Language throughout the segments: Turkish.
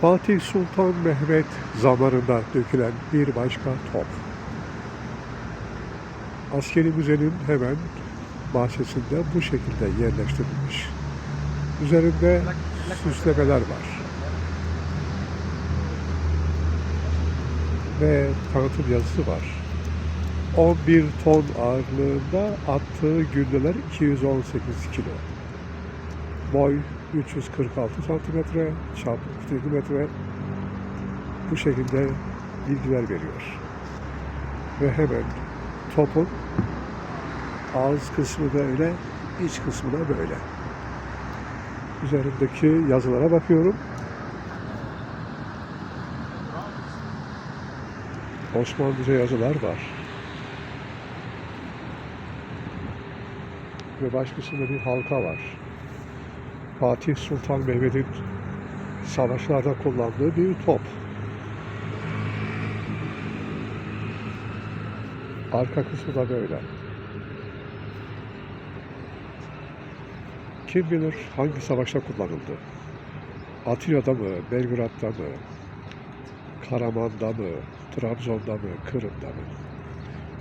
Fatih Sultan Mehmet zamanında dökülen bir başka top. Askeri müzenin hemen bahçesinde bu şekilde yerleştirilmiş. Üzerinde süslemeler var. Ve tanıtım yazısı var. 11 ton ağırlığında attığı güllüler 218 kilo. Boy 346 santimetre, çap 47 metre. Bu şekilde bilgiler veriyor. Ve hemen topun ağız kısmı böyle, iç kısmı da böyle. Üzerindeki yazılara bakıyorum. Osmanlıca yazılar var. Ve baş kısmında bir halka var. Fatih Sultan Mehmet'in savaşlarda kullandığı bir top. Arka kısmı da böyle. Kim bilir hangi savaşta kullanıldı? Atina'da mı, Belgrad'da mı, Karaman'da mı, Trabzon'da mı, Kırım'da mı?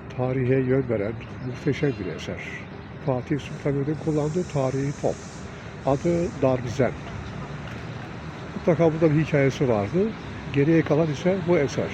Tarihe yön veren muhteşem bir eser. Fatih Sultan Mehmet'in kullandığı tarihi top. Adı Darbizen. Mutlaka burada bir hikayesi vardı. Geriye kalan ise bu eser.